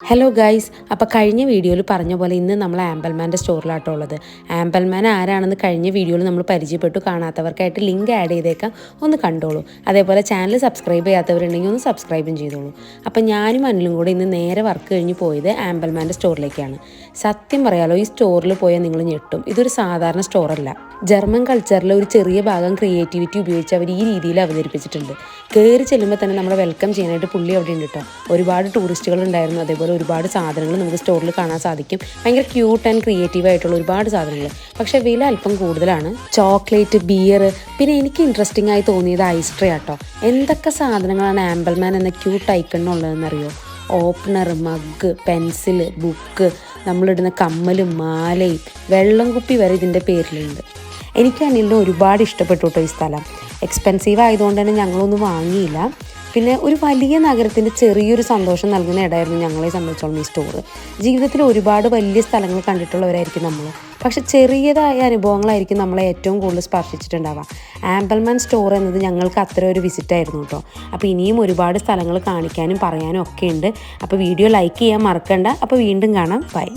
Hello guys അപ്പോൾ കഴിഞ്ഞ വീഡിയോയിൽ പറഞ്ഞ പോലെ ഇന്ന് നമ്മൾ ആംബൽമാന്റെ സ്റ്റോറിലാട്ടോ ഉള്ളത്. ആംബൽമാൻ ആരാണെന്ന് കഴിഞ്ഞ വീഡിയോയിൽ നമ്മൾ പരിചയപ്പെട്ടു. കാണാത്തവർക്കായിട്ട് ലിങ്ക് ആഡ് ചെയ്തേക്കാം. ഒന്ന് കണ്ടോളൂ. അതേപോലെ ചാനൽ സബ്സ്ക്രൈബ് ചെയ്യാത്തവരുണ്ടെങ്കിൽ ഒന്ന് സബ്സ്ക്രൈബും ചെയ്തോളൂ. അപ്പോൾ ഞാനും അനിലും കൂടെ ഇന്ന് നേരെ വർക്ക് കഴിഞ്ഞ് പോയത് ആംബൽമാന്റെ സ്റ്റോറിലേക്കാണ്. സത്യം പറയാലോ ഈ സ്റ്റോറിൽ പോയാൽ നിങ്ങൾ ഞെട്ടും. ഇതൊരു സാധാരണ സ്റ്റോറല്ല. ജർമ്മൻ കൾച്ചറിലെ ഒരു ചെറിയ ഭാഗം ക്രിയേറ്റിവിറ്റി ഉപയോഗിച്ച് അവർ ഈ രീതിയിൽ അവതരിപ്പിച്ചിട്ടുണ്ട്. കയറി ചെല്ലുമ്പോൾ തന്നെ നമ്മളെ വെൽക്കം ചെയ്യാനായിട്ട് പുള്ളി അവിടെ ഉണ്ട് കേട്ടോ ഒരുപാട് ടൂറിസ്റ്റുകൾ ഉണ്ടായിരുന്നു. അതേപോലെ ഒരുപാട് സാധനങ്ങൾ നമുക്ക് സ്റ്റോറിൽ കാണാൻ സാധിക്കും. ഭയങ്കര ക്യൂട്ട് ആൻഡ് ക്രിയേറ്റീവ് ആയിട്ടുള്ള ഒരുപാട് സാധനങ്ങൾ. പക്ഷേ വില അല്പം കൂടുതലാണ്. ചോക്ലേറ്റ് ബിയർ പിന്നെ എനിക്ക് ഇൻട്രസ്റ്റിംഗ് ആയി തോന്നിയത് ഐസ്ട്രേ ആട്ടോ. എന്തൊക്കെ സാധനങ്ങളാണ് ആംബിൾമാൻ എന്ന ക്യൂട്ട് ഐക്കണിനുള്ളതെന്നറിയോ ഓപ്പണർ മഗ് പെൻസിൽ ബുക്ക് നമ്മളിടുന്ന കമ്മലും മാലയും വെള്ളം കുപ്പി വരെ ഇതിന്റെ പേരിലുണ്ട്. എനിക്ക് അനിലിന് ഒരുപാട് ഇഷ്ടപ്പെട്ടു കേട്ടോ ഈ സ്ഥലം. എക്സ്പെൻസീവ് ആയതുകൊണ്ട് തന്നെ ഞങ്ങളൊന്നും വാങ്ങിയില്ല. പിന്നെ ഒരു വലിയ നഗരത്തിന്റെ ചെറിയൊരു സന്തോഷം നൽകുന്ന ഇടമായിരുന്നു ഞങ്ങളെ സംബന്ധിച്ചോളം ഈ സ്റ്റോർ ജീവിതത്തിൽ ഒരുപാട് വലിയ സ്ഥലങ്ങൾ കണ്ടിട്ടുള്ളവരായിരിക്കും നമ്മൾ. പക്ഷെ ചെറിയതായ അനുഭവങ്ങളായിരിക്കും നമ്മളെ ഏറ്റവും കൂടുതൽ സ്പർശിച്ചിട്ടുണ്ടാവുക. ആംബൽമാൻ സ്റ്റോർ എന്നത് ഞങ്ങൾക്ക് അത്ര ഒരു വിസിറ്റ് ആയിരുന്നു കേട്ടോ. അപ്പോൾ ഇനിയും ഒരുപാട് സ്ഥലങ്ങൾ കാണിക്കാനും പറയാനും ഒക്കെ ഉണ്ട്. അപ്പോൾ വീഡിയോ ലൈക്ക് ചെയ്യാൻ മറക്കണ്ട. അപ്പോൾ വീണ്ടും കാണാം. ബൈ